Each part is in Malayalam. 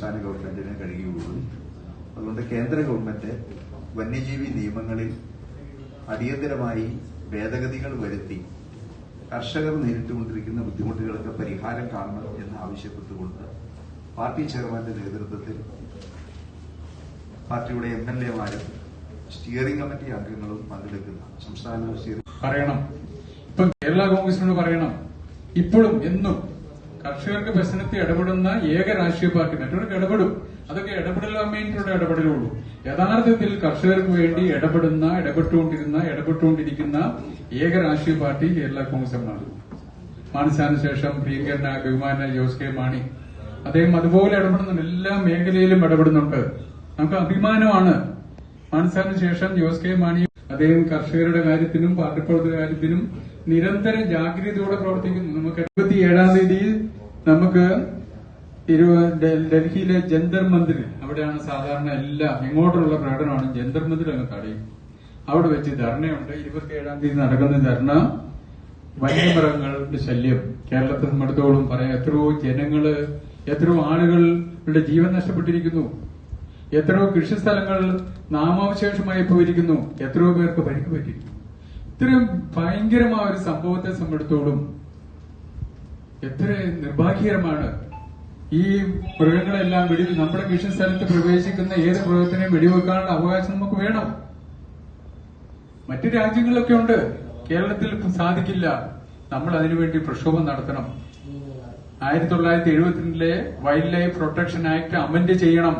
സംസ്ഥാന ഗവൺമെന്റിന് കഴിയുകയുള്ളൂ അതുകൊണ്ട് കേന്ദ്ര ഗവൺമെന്റ് വന്യജീവി നിയമങ്ങളിൽ അടിയന്തരമായി ഭേദഗതികൾ വരുത്തി കർഷകർ നേരിട്ടുകൊണ്ടിരിക്കുന്ന ബുദ്ധിമുട്ടുകൾക്ക് പരിഹാരം കാണണം എന്ന് ആവശ്യപ്പെട്ടുകൊണ്ട് പാർട്ടി ചെയർമാന്റെ നേതൃത്വത്തിൽ പാർട്ടിയുടെ എം എൽ എമാരും സ്റ്റിയറിംഗ് കമ്മിറ്റി അംഗങ്ങളും പങ്കെടുക്കുന്ന. സംസ്ഥാന പറയണം. ഇപ്പം കേരള കോൺഗ്രസിനോട് പറയണം. ഇപ്പോഴും എന്നും കർഷകർക്ക് പ്രശ്നത്തിൽ ഇടപെടുന്ന ഏക രാഷ്ട്രീയ പാർട്ടി മറ്റവർക്ക് ഇടപെടും. അതൊക്കെ ഇടപെടൽ വേണ്ടിയിട്ടുള്ള ഇടപെടലുള്ളൂ യഥാർത്ഥത്തിൽ കർഷകർക്ക് വേണ്ടി ഇടപെടുന്ന ഇടപെട്ടുകൊണ്ടിരുന്ന ഇടപെട്ടുകൊണ്ടിരിക്കുന്ന ഏക രാഷ്ട്രീയ പാർട്ടി കേരള കോൺഗ്രസ് ആണ് മാനസാന് ശേഷം പ്രിയങ്കരന ബഹുമാന ജോസ് കെ മാണി. അദ്ദേഹം അതുപോലെ ഇടപെടുന്നുണ്ട്. എല്ലാ മേഖലയിലും ഇടപെടുന്നുണ്ട്. നമുക്ക് അഭിമാനമാണ്. മാനസാന് ശേഷം ജോസ് കെ മാണി അദ്ദേഹം കർഷകരുടെ കാര്യത്തിനും പാർട്ടി പ്രവർത്തകരുടെ കാര്യത്തിനും നിരന്തരം ജാഗ്രതയോടെ പ്രവർത്തിക്കുന്നു. നമുക്ക് ഇരുപത്തിയേഴാം തീയതി നമുക്ക് ഡൽഹിയിലെ ജന്തർ മന്ദിർ അവിടെയാണ് സാധാരണ എല്ലാ എങ്ങോട്ടുള്ള പ്രകടനമാണ് ജന്തർ മന്ദിർ അങ്ങ് തടയും. അവിടെ വെച്ച് ധർണയുണ്ട്. ഇരുപത്തിയേഴാം തീയതി നടക്കുന്ന ധർണ വന്യമൃഗങ്ങളുടെ ശല്യം കേരളത്തെ സംബന്ധിച്ചോളം പറയാം എത്രയോ ജനങ്ങൾ എത്രയോ ആളുകളുടെ ജീവൻ നഷ്ടപ്പെട്ടിരിക്കുന്നു. എത്രയോ കൃഷിസ്ഥലങ്ങൾ നാമാവശേഷമായി പോയിരിക്കുന്നു. എത്രയോ പേർക്ക് പരിക്ക് പറ്റിയിരിക്കുന്നു. ഇത്രയും ഭയങ്കരമായ ഒരു സംഭവത്തെ സംബന്ധിച്ചോളം എത്ര നിർഭാഗ്യകരമാണ് ഈ മൃഗങ്ങളെല്ലാം വെടി നമ്മുടെ മിഷൻ സ്ഥലത്ത് പ്രവേശിക്കുന്ന ഏത് മൃഗത്തിനെയും വെടിവെക്കാനുള്ള അവകാശം നമുക്ക് വേണം. മറ്റു രാജ്യങ്ങളിലൊക്കെ ഉണ്ട്. കേരളത്തിൽ സാധിക്കില്ല. നമ്മൾ അതിനുവേണ്ടി പ്രക്ഷോഭം നടത്തണം. ആയിരത്തി തൊള്ളായിരത്തി എഴുപത്തിരണ്ടിലെ wild life protection act amend ചെയ്യണം.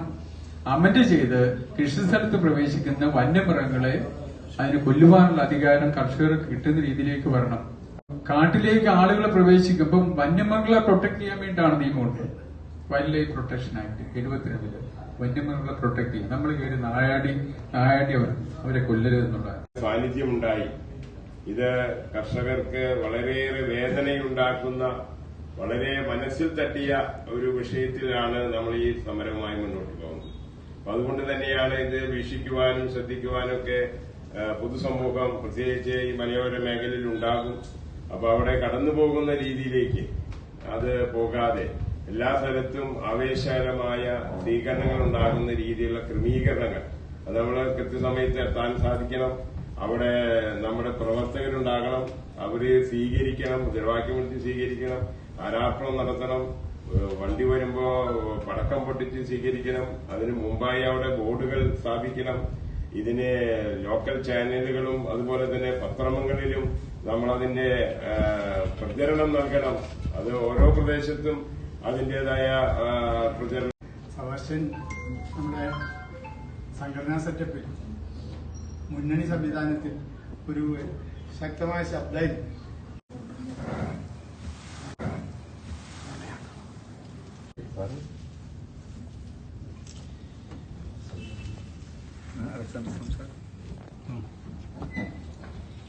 അമെന്റ് ചെയ്ത് കൃഷി സ്ഥലത്ത് പ്രവേശിക്കുന്ന വന്യമൃഗങ്ങളെ അതിന് കൊല്ലുവാനുള്ള അധികാരം കർഷകർക്ക് കിട്ടുന്ന രീതിയിലേക്ക് വരണം. കാട്ടിലേക്ക് ആളുകളെ പ്രവേശിക്കുമ്പോൾ വന്യമൃഗങ്ങളെ പ്രൊട്ടക്ട് ചെയ്യാൻ വേണ്ടിയാണ് നിയമമുണ്ട് വൈൽഡ് ലൈഫ് പ്രൊട്ടക്ഷൻ ആക്ട് എഴുപത്തിരണ്ടിൽ വന്യമൃഗങ്ങളെ പ്രൊട്ടക്ട് ചെയ്യും. നമ്മൾ കയറി നായാടി നായാടി അവർ അവരെ കൊല്ലരുതെന്നുള്ള സാന്നിധ്യം ഉണ്ടായി ഇത് കർഷകർക്ക് വളരെയേറെ വേദനയുണ്ടാക്കുന്ന വളരെ മനസ്സിൽ തട്ടിയ ഒരു വിഷയത്തിലാണ് നമ്മൾ ഈ സമരവുമായി മുന്നോട്ട് പോകുന്നത്. അതുകൊണ്ട് തന്നെയാണ് ഇത് വീക്ഷിക്കുവാനും ശ്രദ്ധിക്കുവാനും ഒക്കെ പൊതുസമൂഹം പ്രത്യേകിച്ച് ഈ മലയോര മേഖലയിൽ ഉണ്ടാകും അപ്പൊ അവിടെ കടന്നു പോകുന്ന രീതിയിലേക്ക് അത് പോകാതെ എല്ലാ സ്ഥലത്തും ആവേശകരമായ സ്വീകരണങ്ങൾ ഉണ്ടാകുന്ന രീതിയിലുള്ള ക്രമീകരണങ്ങൾ. അത് നമ്മൾ കൃത്യസമയത്ത് എത്താൻ സാധിക്കണം. അവിടെ നമ്മുടെ പ്രവർത്തകരുണ്ടാകണം. അവർ സ്വീകരിക്കണം മുദ്രാവാക്യമെടുത്ത് സ്വീകരിക്കണം ആരാപ്പണം നടത്തണം വണ്ടി വരുമ്പോ പടക്കം പൊട്ടിച്ച് സ്വീകരിക്കണം അതിന് മുമ്പായി അവിടെ ബോർഡുകൾ സ്ഥാപിക്കണം. ഇതിന് ലോക്കൽ ചാനലുകളും അതുപോലെ തന്നെ പത്രങ്ങളിലും നമ്മളതിന്റെ അതിന്റെ പ്രചരണം നൽകണം. അത് ഓരോ പ്രദേശത്തും അതിന്റേതായ ഏഹ്, പ്രചരണം. സദർശൻ നമ്മുടെ സംഘടനാ സെറ്റപ്പിൽ മുന്നണി സംവിധാനത്തിൽ ഒരു ശക്തമായ ശബ്ദമായിരുന്നു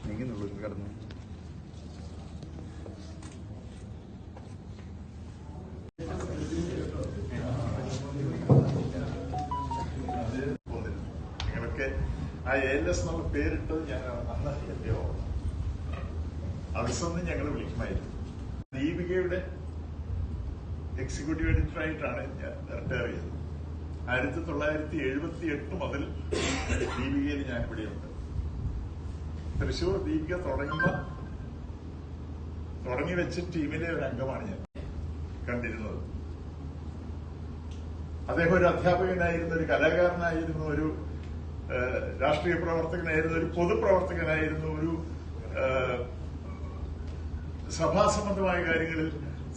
നീങ്ങുന്നുള്ളൂ കടന്നു നിങ്ങളൊക്കെ ആ എ എൽ എസ് പേരിട്ടത് ഞാൻ അന്ന് എന്റെ ഓർമ്മ അവസൊന്നും ഞങ്ങൾ വിളിക്കുമായിരുന്നു. ദീപികയുടെ എക്സിക്യൂട്ടീവ് എഡിറ്ററായിട്ടാണ് ഞാൻ റിട്ടയർ ചെയ്തത്. ആയിരത്തി തൊള്ളായിരത്തി എഴുപത്തി എട്ട് മുതൽ ദീപികയിൽ ഞാൻ ഇവിടെയുണ്ട് തൃശൂർ ദീപിക തുടങ്ങുന്ന തുടങ്ങി വെച്ച ടീമിലെ ഒരു അംഗമാണ് ഞാൻ കണ്ടിരുന്നത്. അദ്ദേഹം ഒരു അധ്യാപകനായിരുന്നു ഒരു കലാകാരനായിരുന്നു ഒരു രാഷ്ട്രീയ പ്രവർത്തകനായിരുന്നു ഒരു പൊതുപ്രവർത്തകനായിരുന്നു ഒരു സഭാസംബന്ധമായ കാര്യങ്ങളിൽ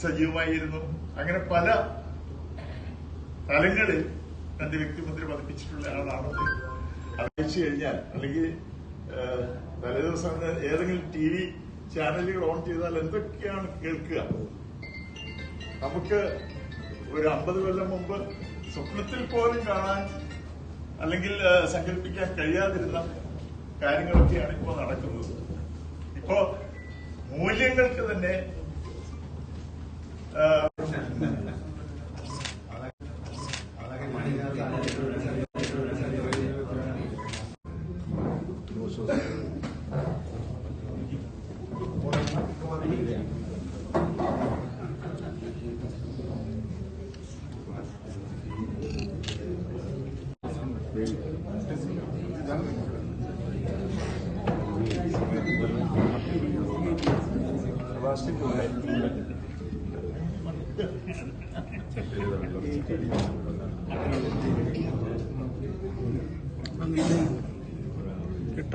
സജീവമായിരുന്നു. അങ്ങനെ പല തലങ്ങളിൽ തന്റെ വ്യക്തിമന്ത്രി പതിപ്പിച്ചിട്ടുള്ള ആളാണ് വെച്ച് കഴിഞ്ഞാൽ അല്ലെങ്കിൽ തലേദിവസം ഏതെങ്കിലും ടി വി ചാനലുകൾ ഓൺ ചെയ്താൽ എന്തൊക്കെയാണ് കേൾക്കുക? നമുക്ക് ഒരു അമ്പത് കൊല്ലം മുമ്പ് സ്വപ്നത്തിൽ പോലും കാണാൻ അല്ലെങ്കിൽ സങ്കല്പിക്കാൻ കഴിയാതിരുന്ന കാര്യങ്ങളൊക്കെയാണ് ഇപ്പോൾ നടക്കുന്നത്. ഇപ്പോ മൂല്യങ്ങൾക്ക് തന്നെ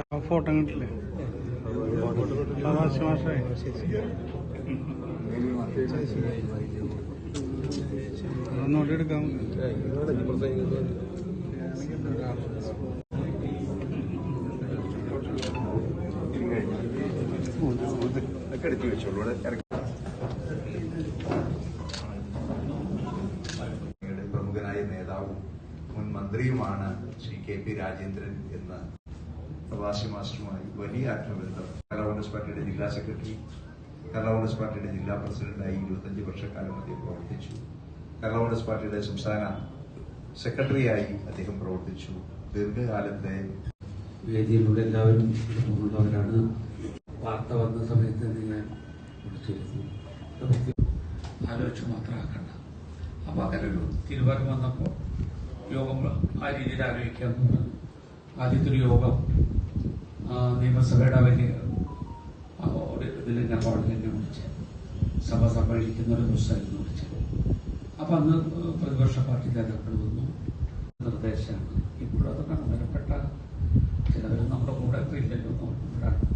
ആ, ഫോട്ടോ കിട്ടില്ലേ? മാഷേ മാഷേ ഒന്നുകൂടി എടുക്കാം. എടുത്തു വെച്ചോളൂ. ഇവിടെ ഇറക്കി. പ്രമുഖനായ നേതാവും മുൻ മന്ത്രിയുമാണ് ശ്രീ കെ പി രാജേന്ദ്രൻ എന്ന പ്രവാസി മാസ്റ്ററുമായി വലിയ ആത്മബന്ധം കേരള കോൺഗ്രസ് പാർട്ടിയുടെ ജില്ലാ സെക്രട്ടറി കേരള കോൺഗ്രസ് പാർട്ടിയുടെ ജില്ലാ പ്രസിഡന്റായി ഇരുപത്തഞ്ച് വർഷക്കാലം അദ്ദേഹം പ്രവർത്തിച്ചു. കേരള കോൺഗ്രസ് പാർട്ടിയുടെ സംസ്ഥാന സെക്രട്ടറിയായി അദ്ദേഹം പ്രവർത്തിച്ചു. ദീർഘകാലത്തെ വേദിയിലൂടെ എല്ലാവരും വാർത്ത വന്ന സമയത്ത് തന്നെ ഞാൻ വിളിച്ചിരുന്നു ആലോചിച്ച് മാത്രമാക്കണ്ട അപ്പൊ അങ്ങനെ ഒരു തീരുമാനം വന്നപ്പോൾ യോഗം ആ രീതിയിൽ ആലോചിക്കാന്ന് പറഞ്ഞു. ആദ്യത്തെ യോഗം നിയമസഭയുടെ അവർ ഇതിൽ ഞാൻ കോടതി തന്നെ വിളിച്ചത് സഭ സമ്മേളിക്കുന്ന ഒരു ദിവസമായിരുന്നു വിളിച്ചത് അപ്പൊ അന്ന് പ്രതിപക്ഷ പാർട്ടി നേതാക്കൾ വന്നു. നിർദ്ദേശമാണ്. ഇപ്പോഴതൊക്കെ വിലപ്പെട്ട ചിലവർ നമ്മുടെ കൂടെ ഇല്ലല്ലോ നോക്കുമ്പോഴാണ്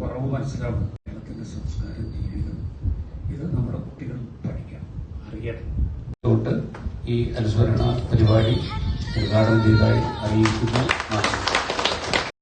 കുറവ് മനസ്സിലാവും. കേരളത്തിന്റെ സംസ്കാരം ജീവിതം. ഇത് നമ്മുടെ കുട്ടികൾ പഠിക്കണം. അറിയണം. അതുകൊണ്ട് ഈ അനുസ്മരണ പരിപാടി ഉദ്ഘാടനം ചെയ്തതായി അറിയിക്കുന്നു.